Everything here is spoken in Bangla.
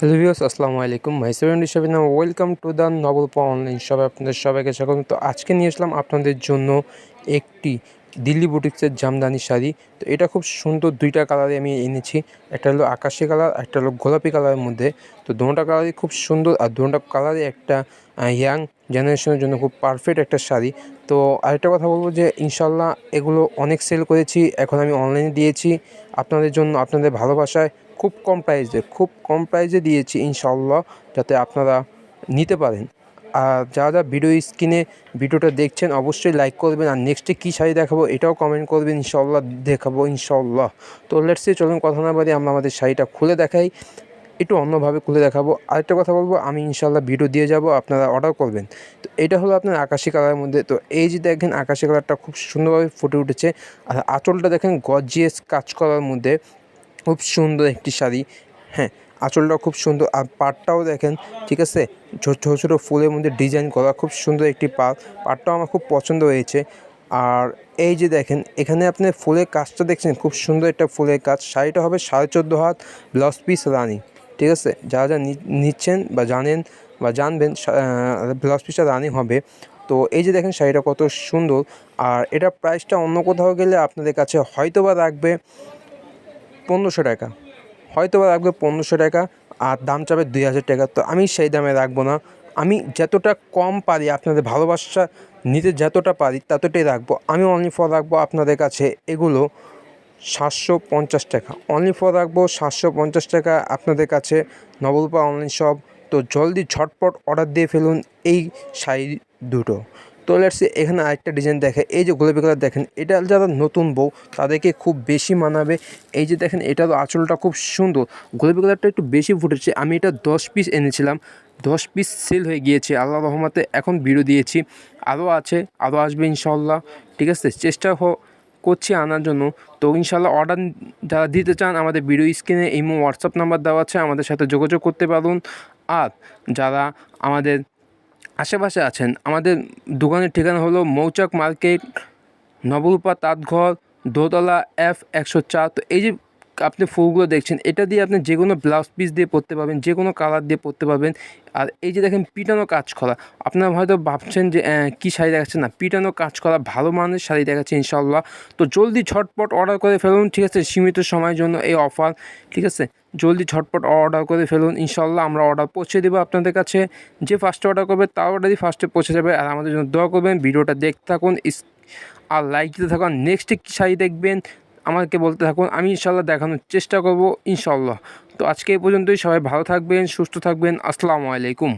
হ্যালো ভিউয়ার্স, আসসালামু আলাইকুম। মাই সেভেন হিসাবে নাম ওয়েলকাম টু দ্য নবলপা অনলাইন শপে। আপনাদের সবাইকে স্বাগত তো আজকে নিয়ে আসলাম আপনাদের জন্য একটি দিল্লি বুটিক্সের জামদানি শাড়ি। তো এটা খুব সুন্দর দুইটা কালারে আমি এনেছি। একটা হলো আকাশি কালার একটা হলো গোলাপি কালারের মধ্যে। তো দুটোটা কালারই খুব সুন্দর, আর দুটোটা কালারই একটা ইয়াং জেনারেশনের জন্য খুব পারফেক্ট একটা শাড়ি। তো আরেকটা কথা বলব যে ইনশাল্লাহ এগুলো অনেক সেল করেছি, এখন আমি অনলাইনে দিয়েছি। আপনাদের জন্য, আপনাদের ভালোবাসায় খুব কম প্রাইসে খুব কম প্রাইসে দিয়েছি ইনশাল্লাহ যাতে আপনারা নিতে পারেন। আর যারা যারা ভিডিও স্ক্রিনে ভিডিওটা দেখছেন, অবশ্যই লাইক করবেন। আর নেক্সটে কী শাড়ি দেখাবো, এটাও কমেন্ট করবেন ইনশাল্লাহ দেখাবো ইনশাল্লাহ তো লেটসে চলুন কথা না বাদে আমরা আমাদের শাড়িটা খুলে দেখাই। একটু অন্যভাবে খুলে দেখাবো। আরেকটা কথা বলব, আমি ইনশাল্লাহ ভিডিও দিয়ে যাব, আপনারা অর্ডার করবেন। তো এটা হলো আপনার আকাশি কালারের মধ্যে। তো এই যে দেখেন, আকাশি কালারটা খুব সুন্দরভাবে ফুটে উঠেছে। আর আঁচলটা দেখেন গজিয়াস কাজ করার মধ্যে। খুব সুন্দর একটি শাড়ি। হ্যাঁ আঁচলটাও খুব সুন্দর। আর পাড়টাও দেখেন, ঠিক আছে? ছোটো ছোটো ফুলের মধ্যে ডিজাইন করা খুব সুন্দর একটি পাড় পাড়টাও আমার খুব পছন্দ হয়েছে। আর এই যে দেখেন, এখানে আপনি ফুলের কাজটা দেখছেন, খুব সুন্দর একটা ফুলের কাজ। শাড়িটা হবে সাড়ে চোদ্দ হাত, ব্লাউজ পিস রানি, ঠিক আছে? যারা যা নিচ্ছেন বা জানেন বা জানবেন ব্লাউজ পিসটা রানি হবে। তো এই যে দেখেন, শাড়িটা কত সুন্দর। আর এটা প্রাইসটা অন্য কোথাও গেলে আপনাদের কাছে হয়তো বা রাখবে। পনেরোশো টাকা। হয়তো বা রাখবে পনেরোশো টাকা আর দাম চাবে দুই হাজার টাকা। তো আমি সেই দামে রাখব না। আমি যতটা কম পারি, আপনাদের ভালোবাসা নিতে যতটা পারি ততটাই রাখব। আমি অনলি ফর রাখব আপনাদের কাছে এগুলো সাতশো পঞ্চাশ টাকা। অনলি ফর রাখব সাতশো পঞ্চাশ টাকা আপনাদের কাছে। নবরূপা অনলাইন শপ তো জলদি ঝটপট অর্ডার দিয়ে ফেলুন এই শাড়ি দুটো। তো লেটস এখানে আরেকটা ডিজাইন দেখে, এই যে গোলাপি কালার দেখেন, এটা যারা নতুন বউ, তাদেরকে খুব বেশি মানাবে। এই যে দেখেন এটার আঁচলটা খুব সুন্দর। গোলাপি কালারটা একটু বেশি ফুটেছে, আমি এটা দশ পিস এনেছিলাম। দশ পিস সেল হয়ে গিয়েছে, আল্লাহ রহমতে এখন ভিডিও দিয়েছি। আরও আছে আরও আসবে ইনশাল্লাহ ঠিক আছে, চেষ্টা করছি আনার জন্য। তো ইনশাল্লাহ অর্ডার যারা দিতে চান, আমাদের ভিডিও স্ক্রিনে এই হোয়াটসঅ্যাপ নাম্বার দেওয়া আছে, আমাদের সাথে যোগাযোগ করতে পারুন। আর যারা আমাদের আশেপাশে আছেন। আমাদের দোকানের ঠিকানা হলো মৌচাক মার্কেট, নবরূপা তাঁতঘর, দোতলা এফ একশো চার। তো এই যে আপনি ফুলগুলো দেখছেন, এটা দিয়ে আপনি যে কোনো ব্লাউজ পিস দিয়ে পরতে পারবেন যে কোনো কালার দিয়ে পরতে পারবেন। আর এই যে দেখেন, পিটানো কাজ করা আপনারা হয়তো ভাবছেন যে কী শাড়ি দেখাচ্ছে? না, পিটানো কাজ করা ভালো মানের শাড়ি দেখাচ্ছে ইনশাল্লাহ তো জলদি ঝটপট অর্ডার করে ফেলুন, ঠিক আছে? সীমিত সময়ের জন্য এই অফার ঠিক আছে? জলদি ঝটপট অর্ডার করে ফেলুন ইনশাল্লাহ আমরা অর্ডার পৌঁছে দেবো আপনাদের কাছে। যে ফার্স্টে অর্ডার করবে তার অর্ডারই ফার্স্টে পৌঁছে যাবে। আর আমাদের জন্য দোয়া করবেন, ভিডিওটা দেখতে থাকুন আর লাইক দিতে থাকুন। নেক্সটে কী শাড়ি দেখবেন আমাকে বলতে থাকুন, আমি ইনশাল্লাহ দেখানোর চেষ্টা করব, ইনশাল্লাহ। তো আজকে এই পর্যন্তই, সবাই ভালো থাকবেন, সুস্থ থাকবেন, আসসালামু আলাইকুম।